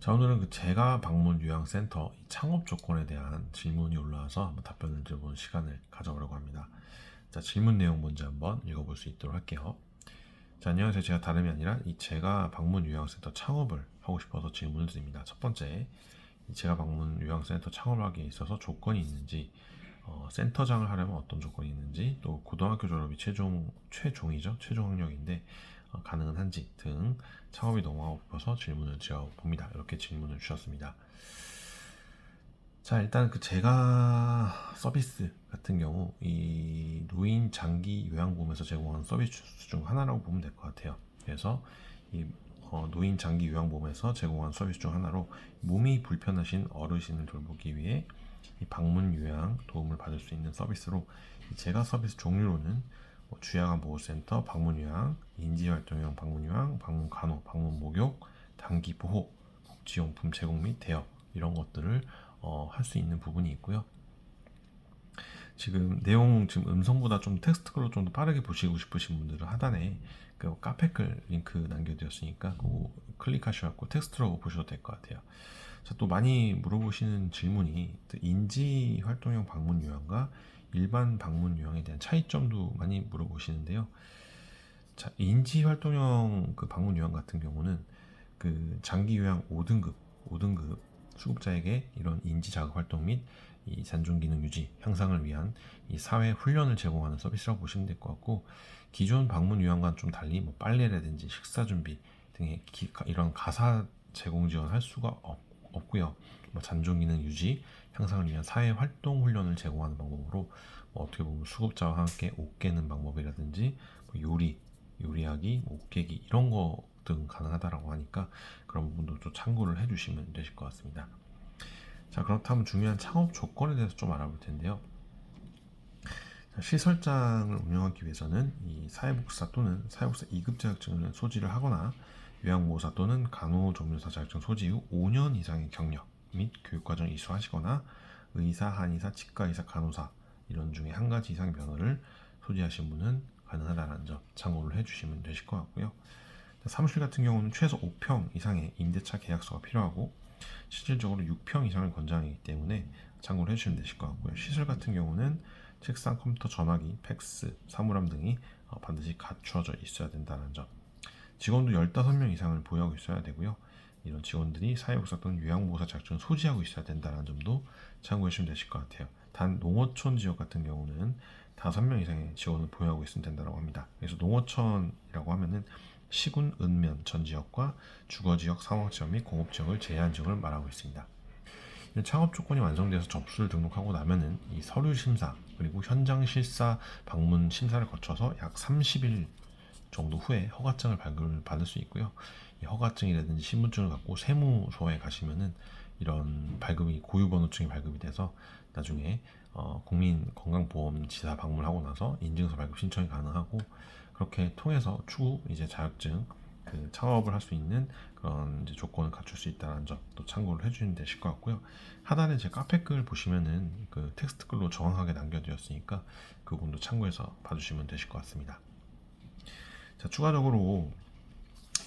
자 오늘은 그 제가 방문 요양센터 이 창업 조건에 대한 질문이 올라와서 한번 답변을 드려보는 시간을 가져보려고 합니다. 자 질문 내용 먼저 한번 읽어볼 수 있도록 할게요. 자 안녕하세요. 제가 다름이 아니라 이 제가 방문 요양센터 창업을 하고 싶어서 질문을 드립니다. 첫 번째 이 제가 방문 요양센터 창업하기에 있어서 조건이 있는지 어, 센터장을 하려면 어떤 조건이 있는지 또 고등학교 졸업이 최종 최종이죠 최종 학력인데 어, 가능은 한지 등 창업이 너무 싶어서 질문을 드려봅니다. 이렇게 질문을 주셨습니다. 자 일단 그 제가 서비스 같은 경우 이 노인 장기 요양보험에서 제공하는 서비스 중 하나라고 보면 될 것 같아요. 그래서 이 어, 노인 장기 요양보험에서 제공하는 서비스 중 하나로 몸이 불편하신 어르신을 돌보기 위해 이 방문 요양 도움을 받을 수 있는 서비스로 이 제가 서비스 종류로는 뭐 주야간 보호센터, 방문 요양, 인지활동형 방문 요양, 방문 간호, 방문 목욕, 단기 보호, 복지용품 제공 및 대여 이런 것들을 어, 할 수 있는 부분이 있고요. 지금 내용 지금 음성보다 좀 텍스트로 좀 더 빠르게 보시고 싶으신 분들은 하단에 그 카페글 링크 남겨드렸으니까 그거 클릭하셔갖고 텍스트로 보셔도 될 것 같아요. 자, 또 많이 물어보시는 질문이 인지 활동형 방문 요양과 일반 방문 요양에 대한 차이점도 많이 물어보시는데요. 자, 인지 활동형 그 방문 요양 같은 경우는 그 장기 요양 5등급, 5등급 수급자에게 이런 인지 자극 활동 및 이 잔존 기능 유지 향상을 위한 이 사회 훈련을 제공하는 서비스라고 보시면 될 것 같고 기존 방문 요양과는 좀 달리 뭐 빨래라든지 식사 준비 등의 기, 이런 가사 제공 지원할 수가 없, 없고요. 뭐 잔존 기능 유지 향상을 위한 사회 활동 훈련을 제공하는 방법으로 뭐 어떻게 보면 수급자와 함께 옷 깨는 방법이라든지 뭐 요리 요리하기, 뭐 옷 깨기 이런 거 등 가능하다라고 하니까 그런 부분도 좀 참고를 해주시면 되실 것 같습니다. 자 그렇다면 중요한 창업 조건에 대해서 좀 알아볼 텐데요. 자, 시설장을 운영하기 위해서는 이 사회복지사 또는 사회복지사 2급 자격증을 소지를 하거나 요양보호사 또는 간호조무사 자격증 소지 후 5년 이상의 경력 및 교육과정 이수하시거나 의사, 한의사, 치과의사, 간호사 이런 중에 한 가지 이상의 면허를 소지하신 분은 가능하다는 점 참고를 해주시면 되실 것 같고요. 사무실 같은 경우는 최소 5평 이상의 임대차 계약서가 필요하고 실질적으로 6평 이상을 권장하기 때문에 참고를 해주시면 되실 것 같고요. 시설 같은 경우는 책상, 컴퓨터, 전화기, 팩스, 사물함 등이 어, 반드시 갖추어져 있어야 된다는 점. 직원도 15명 이상을 보유하고 있어야 되고요. 이런 직원들이 사회복사 또는 요양보호사 자격증을 소지하고 있어야 된다는 점도 참고해 주시면 되실 것 같아요. 단 농어촌 지역 같은 경우는 5명 이상의 직원을 보유하고 있으면 된다고 합니다. 그래서 농어촌이라고 하면은 시군, 은면 전 지역과 주거 지역, 상황 지역 및 공업 지역을 제한 지역을 말하고 있습니다. 창업 조건이 완성돼서 접수를 등록하고 나면은 이 서류 심사 그리고 현장 실사 방문 심사를 거쳐서 약 30일 정도 후에 허가증을 발급을 받을 수 있고요. 이 허가증이라든지 신분증을 갖고 세무소에 가시면은 이런 발급이 고유번호증이 발급이 돼서 나중에 어, 국민건강보험지사 방문하고 나서 인증서 발급 신청이 가능하고 그렇게 통해서 추후 이제 자격증 그 창업을 할 수 있는 그런 조건을 갖출 수 있다는 점 또 참고를 해주시면 되실 것 같고요. 하단에 제 카페 글 보시면은 그 텍스트 글로 정확하게 남겨드렸으니까 그 부분도 참고해서 봐주시면 되실 것 같습니다. 자 추가적으로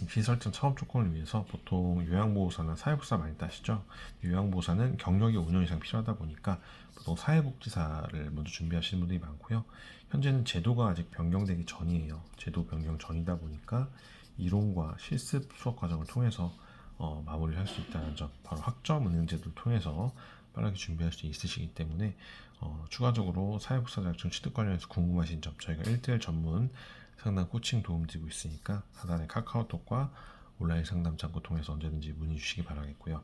비설정 창업 조건을 위해서 보통 요양보호사나 사회복지사 많이 따시죠. 요양보호사는 경력이 5년 이상 필요하다 보니까 보통 사회복지사를 먼저 준비하시는 분들이 많고요. 현재는 제도가 아직 변경되기 전이에요. 제도 변경 전이다 보니까 이론과 실습 수업 과정을 통해서 어, 마무리를 할 수 있다는 점, 바로 학점 은행제도를 통해서 빠르게 준비할 수 있으시기 때문에 어, 추가적으로 사회복지사 자격증 취득 관련해서 궁금하신 점 저희가 1대1 전문 상담 코칭 도움 드리고 있으니까 하단에 카카오톡과 온라인 상담 창구 통해서 언제든지 문의 주시기 바라겠고요.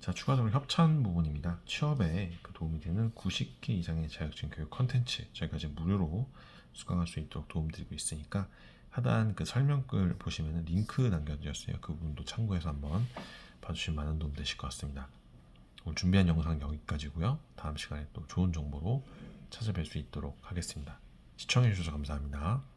자, 추가적으로 협찬 부분입니다. 취업에 그 도움이 되는 90개 이상의 자격증 교육 컨텐츠 저희가 이제 무료로 수강할 수 있도록 도움 드리고 있으니까 하단 그 설명글 보시면 링크 남겨드렸어요. 그 부분도 참고해서 한번 봐주시면 많은 도움 되실 것 같습니다. 오늘 준비한 영상 여기까지고요. 다음 시간에 또 좋은 정보로 찾아뵐 수 있도록 하겠습니다. 시청해주셔서 감사합니다.